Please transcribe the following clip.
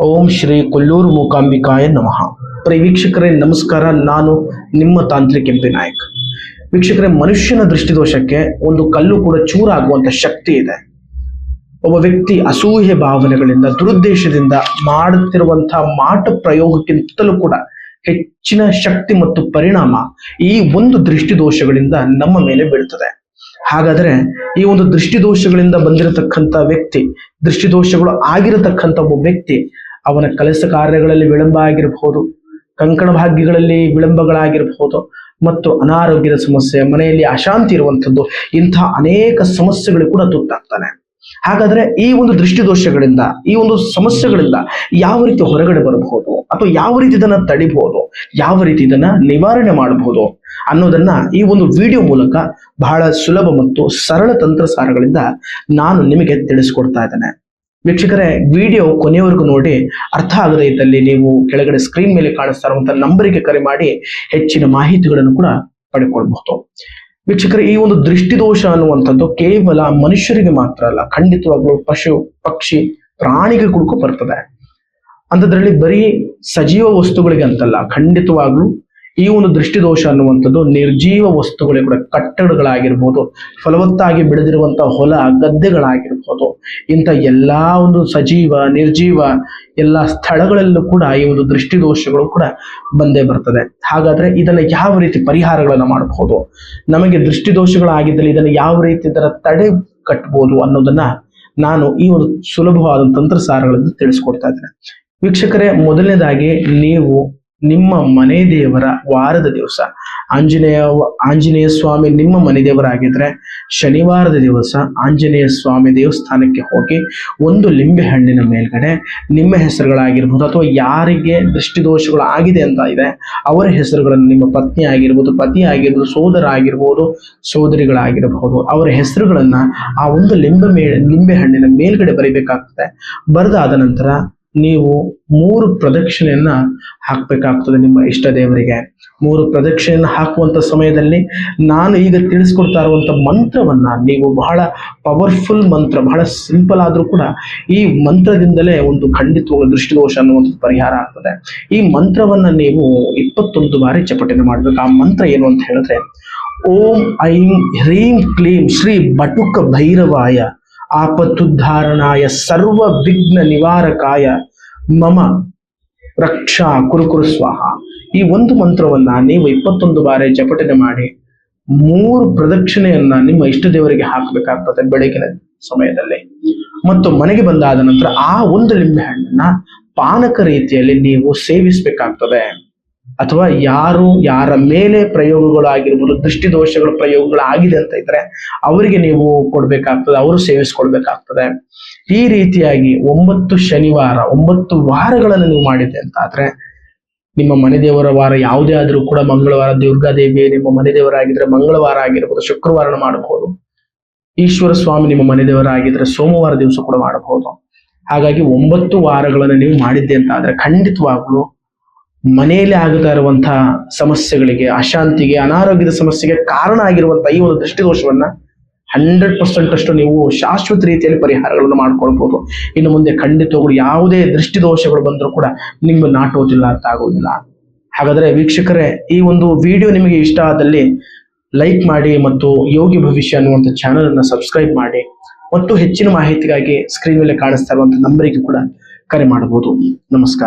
ಓಂ ಶ್ರೀ ಕೊಲ್ಲೂರು ಮೂಕಾಂಬಿಕಾಯ ನಮಃ. ಪ್ರಿಯ ವೀಕ್ಷಕರೇ, ನಮಸ್ಕಾರ. ನಾನು ನಿಮ್ಮ ತಾಂತ್ರಿಕ ಎಂಪಿ ನಾಯಕ್. ವೀಕ್ಷಕರೇ, ಮನುಷ್ಯನ ದೃಷ್ಟಿದೋಷಕ್ಕೆ ಒಂದು ಕಲ್ಲು ಕೂಡ ಚೂರಾಗುವಂತ ಶಕ್ತಿ ಇದೆ. ಒಬ್ಬ ವ್ಯಕ್ತಿ ಅಸೂಹೆ ಭಾವನೆಗಳಿಂದ, ದುರುದ್ದೇಶದಿಂದ ಮಾಡುತ್ತಿರುವಂತಹ ಮಾಟ ಪ್ರಯೋಗಕ್ಕಿಂತಲೂ ಕೂಡ ಹೆಚ್ಚಿನ ಶಕ್ತಿ ಮತ್ತು ಪರಿಣಾಮ ಈ ಒಂದು ದೃಷ್ಟಿದೋಷಗಳಿಂದ ನಮ್ಮ ಮೇಲೆ ಬೀಳುತ್ತದೆ ಹಾಗಾದ್ರೆ ಈ ಒಂದು ದೃಷ್ಟಿದೋಷಗಳಿಂದ ಬಂದಿರತಕ್ಕಂತ ವ್ಯಕ್ತಿ, ದೃಷ್ಟಿದೋಷಗಳು ಆಗಿರತಕ್ಕಂಥ ಒಬ್ಬ ವ್ಯಕ್ತಿ ಅವನ ಕೆಲಸ ಕಾರ್ಯಗಳಲ್ಲಿ ವಿಳಂಬ ಆಗಿರಬಹುದು ಕಂಕಣ ಭಾಗ್ಯಗಳಲ್ಲಿ ವಿಳಂಬಗಳಾಗಿರಬಹುದು ಮತ್ತು ಅನಾರೋಗ್ಯದ ಸಮಸ್ಯೆ, ಮನೆಯಲ್ಲಿ ಅಶಾಂತಿ ಇರುವಂಥದ್ದು ಇಂತಹ ಅನೇಕ ಸಮಸ್ಯೆಗಳು ಕೂಡ ತುತ್ತಾಗ್ತಾನೆ ಹಾಗಾದ್ರೆ ಈ ಒಂದು ದೃಷ್ಟಿದೋಷಗಳಿಂದ, ಈ ಒಂದು ಸಮಸ್ಯೆಗಳಿಂದ ಯಾವ ರೀತಿ ಹೊರಗಡೆ ಬರಬಹುದು ಅಥವಾ ಯಾವ ರೀತಿ ಇದನ್ನ ತಡಿಬಹುದು, ಯಾವ ರೀತಿ ಇದನ್ನ ನಿವಾರಣೆ ಮಾಡಬಹುದು ಅನ್ನೋದನ್ನ ಈ ಒಂದು ವಿಡಿಯೋ ಮೂಲಕ ಬಹಳ ಸುಲಭ ಮತ್ತು ಸರಳ ತಂತ್ರಸಾರಗಳಿಂದ ನಾನು ನಿಮಗೆ ತಿಳಿಸ್ಕೊಡ್ತಾ ಇದ್ದೇನೆ. ವೀಕ್ಷಕರೇ ವಿಡಿಯೋ ಕೊನೆಯವರೆಗೂ ನೋಡಿ, ಅರ್ಥ ಆಗದೇ ಇದ್ದಲ್ಲಿ ನೀವು ಕೆಳಗಡೆ ಸ್ಕ್ರೀನ್ ಮೇಲೆ ಕಾಣಿಸ್ತಾ ಇರುವಂತಹ ನಂಬರಿಗೆ ಕರೆ ಮಾಡಿ ಹೆಚ್ಚಿನ ಮಾಹಿತಿಗಳನ್ನು ಕೂಡ ಪಡ್ಕೊಳ್ಬಹುದು. ವೀಕ್ಷಕರೇ, ಈ ಒಂದು ದೃಷ್ಟಿದೋಷ ಅನ್ನುವಂಥದ್ದು ಕೇವಲ ಮನುಷ್ಯರಿಗೆ ಮಾತ್ರ ಅಲ್ಲ, ಖಂಡಿತವಾಗ್ಲೂ ಪಶು, ಪಕ್ಷಿ ಪ್ರಾಣಿಗಳಿಗೂ ಬರ್ತದೆ. ಅಂಥದ್ರಲ್ಲಿ ಬರೀ ಸಜೀವ ವಸ್ತುಗಳಿಗೆ ಅಂತಲ್ಲ, ಖಂಡಿತವಾಗ್ಲೂ ಈ ಒಂದು ದೃಷ್ಟಿದೋಷ ಅನ್ನುವಂಥದ್ದು ನಿರ್ಜೀವ ವಸ್ತುಗಳೇ ಕೂಡ ಕಟ್ಟಡಗಳಾಗಿರ್ಬೋದು, ಫಲವತ್ತಾಗಿ ಬೆಳೆದಿರುವಂತಹ ಹೊಲ, ಗದ್ದೆಗಳಾಗಿರ್ಬೋದು, ಇಂಥ ಎಲ್ಲಾ ಒಂದು ಸಜೀವ, ನಿರ್ಜೀವ ಎಲ್ಲ ಸ್ಥಳಗಳಲ್ಲೂ ಕೂಡ ಈ ಒಂದು ದೃಷ್ಟಿದೋಷಗಳು ಕೂಡ ಬಂದೇ ಬರ್ತದೆ. ಹಾಗಾದ್ರೆ ಇದನ್ನ ಯಾವ ರೀತಿ ಪರಿಹಾರಗಳನ್ನು ಮಾಡಬಹುದು ನಮಗೆ ದೃಷ್ಟಿದೋಷಗಳಾಗಿದ್ದಲ್ಲಿ ಇದನ್ನು ಯಾವ ರೀತಿ ಇದರ ತಡೆ ಕಟ್ಟಬಹುದು ಅನ್ನೋದನ್ನ ನಾನು ಈ ಒಂದು ಸುಲಭವಾದ ತಂತ್ರಸಾರಗಳನ್ನು ತಿಳಿಸ್ಕೊಡ್ತಾ ಇದ್ದೇನೆ. ವೀಕ್ಷಕರೇ, ಮೊದಲನೇದಾಗಿ ನೀವು ನಿಮ್ಮ ಮನೆ ದೇವರ ವಾರದ ದಿವಸ. ಆಂಜನೇಯ ಆಂಜನೇಯ ಸ್ವಾಮಿ ನಿಮ್ಮ ಮನೆ ದೇವರಾಗಿದ್ರೆ ಶನಿವಾರದ ದಿವಸ ಆಂಜನೇಯ ಸ್ವಾಮಿ ದೇವಸ್ಥಾನಕ್ಕೆ ಹೋಗಿ ಒಂದು ಲಿಂಬೆ ಹಣ್ಣಿನ ಮೇಲ್ಗಡೆ ನಿಮ್ಮ ಹೆಸರುಗಳಾಗಿರ್ಬೋದು ಅಥವಾ ಯಾರಿಗೆ ದೃಷ್ಟಿದೋಷಗಳು ಆಗಿದೆ ಅಂತ ಇದೆ, ಅವರ ಹೆಸರುಗಳನ್ನು ನಿಮ್ಮ ಪತ್ನಿ ಆಗಿರ್ಬೋದು, ಪತಿ ಆಗಿರ್ಬೋದು, ಸೋದರ ಆಗಿರ್ಬೋದು ಸೋದರಿಗಳಾಗಿರಬಹುದು ಅವರ ಹೆಸರುಗಳನ್ನ ಆ ಒಂದು ಲಿಂಬೆ ಮೇ, ಲಿಂಬೆ ಹಣ್ಣಿನ ಮೇಲ್ಗಡೆ ಬರೀಬೇಕಾಗ್ತದೆ. ಬರೆದಾದ ನಂತರ ನೀವು ಮೂರು ಪ್ರದಕ್ಷಿಣೆಯನ್ನ ಹಾಕಬೇಕಾಗ್ತದೆ ನಿಮ್ಮ ಇಷ್ಟ ದೇವರಿಗೆ. ಮೂರು ಪ್ರದಕ್ಷಿಣೆಯನ್ನು ಹಾಕುವಂಥ ಸಮಯದಲ್ಲಿ ನಾನು ಈಗ ತಿಳಿಸ್ಕೊಡ್ತಾ ಇರುವಂಥ ಮಂತ್ರವನ್ನ, ನೀವು ಬಹಳ ಪವರ್ಫುಲ್ ಮಂತ್ರ, ಬಹಳ ಸಿಂಪಲ್ ಆದರೂ ಕೂಡ ಈ ಮಂತ್ರದಿಂದಲೇ ಒಂದು ಖಂಡಿತವಾದ ದೃಷ್ಟಿದೋಷ ಅನ್ನುವಂಥದ್ದು ಪರಿಹಾರ ಆಗ್ತದೆ. ಈ ಮಂತ್ರವನ್ನ ನೀವು ಇಪ್ಪತ್ತೊಂದು ಬಾರಿ ಚಪಟನೆ ಮಾಡಬೇಕು. ಆ ಮಂತ್ರ ಏನು ಅಂತ ಹೇಳಿದ್ರೆ, ಓಂ ಐಂ ಹ್ರೀಂ ಕ್ಲೀಂ ಶ್ರೀ ಬಟುಕ ಭೈರವಾಯ ಆಪತ್ತುದ್ಧಾರಣಾಯ ಸರ್ವ ವಿಘ್ನ ನಿವಾರಕಾಯ ಮಮ, ರಕ್ಷಾ, ಕುರುಕುರು, ಸ್ವಾಹ. ಈ ಒಂದು ಮಂತ್ರವನ್ನ ನೀವು ಇಪ್ಪತ್ತೊಂದು ಬಾರಿ ಜಪಟನೆ ಮಾಡಿ ಮೂರು ಪ್ರದಕ್ಷಿಣೆಯನ್ನ ನಿಮ್ಮ ಇಷ್ಟ ದೇವರಿಗೆ ಹಾಕಬೇಕಾಗ್ತದೆ ಬೆಳಗಿನ ಸಮಯದಲ್ಲಿ. ಮತ್ತು ಮನೆಗೆ ಬಂದಾದ ನಂತರ ಆ ಒಂದು ಲಿಂಬೆ ಹಣ್ಣನ್ನ ಪಾನಕ ರೀತಿಯಲ್ಲಿ ನೀವು ಸೇವಿಸಬೇಕಾಗ್ತದೆ. ಅಥವಾ ಯಾರು, ಯಾರ ಮೇಲೆ ಪ್ರಯೋಗಗಳು ಆಗಿರ್ಬೋದು ದೃಷ್ಟಿದೋಷಗಳ ಪ್ರಯೋಗಗಳು ಆಗಿದೆ ಅಂತ ಇದ್ರೆ ಅವರಿಗೆ ನೀವು ಕೊಡ್ಬೇಕಾಗ್ತದೆ, ಅವರು ಸೇವಿಸ್ಕೊಡ್ಬೇಕಾಗ್ತದೆ. ಈ ರೀತಿಯಾಗಿ ಒಂಬತ್ತು ಶನಿವಾರ, ಒಂಬತ್ತು ವಾರಗಳನ್ನು ನೀವು ಮಾಡಿದೆ ಅಂತ ಆದ್ರೆ ನಿಮ್ಮ ಮನೆ ದೇವರ ವಾರ ಯಾವುದೇ ಆದ್ರೂ ಕೂಡ ಮಂಗಳವಾರ ದುರ್ಗಾದೇವಿ ನಿಮ್ಮ ಮನೆ ದೇವರಾಗಿದ್ರೆ ಮಂಗಳವಾರ ಆಗಿರ್ಬೋದು ಶುಕ್ರವಾರ ಮಾಡಬಹುದು. ಈಶ್ವರ ಸ್ವಾಮಿ ನಿಮ್ಮ ಮನೆ ದೇವರಾಗಿದ್ರೆ ಸೋಮವಾರ ದಿವಸ ಕೂಡ ಮಾಡಬಹುದು. ಹಾಗಾಗಿ ಒಂಬತ್ತು ವಾರಗಳನ್ನು ನೀವು ಮಾಡಿದ್ದೆ ಅಂತ ಆದ್ರೆ ಖಂಡಿತವಾಗ್ಲೂ ಮನೆಯಲ್ಲಿ ಆಗುತ್ತಾ ಇರುವಂತಹ ಸಮಸ್ಯೆಗಳಿಗೆ, ಅಶಾಂತಿಗೆ, ಅನಾರೋಗ್ಯದ ಸಮಸ್ಯೆಗೆ ಕಾರಣ ಆಗಿರುವಂತಹ ಈ ಒಂದು ದೃಷ್ಟಿದೋಷವನ್ನ ಹಂಡ್ರೆಡ್ ಪರ್ಸೆಂಟ್ ಅಷ್ಟು ನೀವು ಶಾಶ್ವತ ರೀತಿಯಲ್ಲಿ ಪರಿಹಾರಗಳನ್ನು ಮಾಡ್ಕೊಳ್ಬಹುದು ಇನ್ನು ಮುಂದೆ ಖಂಡಿತವಾಗ್ಲು ಯಾವುದೇ ದೃಷ್ಟಿದೋಷಗಳು ಬಂದರೂ ಕೂಡ ನಿಮ್ಮ ನಾಟೋದಿಲ್ಲ ಅಂತ ಆಗೋದಿಲ್ಲ. ಹಾಗಾದ್ರೆ ವೀಕ್ಷಕರೇ, ಈ ಒಂದು ವಿಡಿಯೋ ನಿಮಗೆ ಇಷ್ಟ ಆದಲ್ಲಿ ಲೈಕ್ ಮಾಡಿ ಮತ್ತು ಯೋಗಿ ಭವಿಷ್ಯ ಅನ್ನುವಂಥ ಚಾನಲ್ ಅನ್ನ ಸಬ್ಸ್ಕ್ರೈಬ್ ಮಾಡಿ. ಮತ್ತು ಹೆಚ್ಚಿನ ಮಾಹಿತಿಗಾಗಿ ಸ್ಕ್ರೀನ್ ಮೇಲೆ ಕಾಣಿಸ್ತಾ ಇರುವಂತಹ ನಂಬರಿಗೆ ಕೂಡ ಕರೆ ಮಾಡಬಹುದು ನಮಸ್ಕಾರ.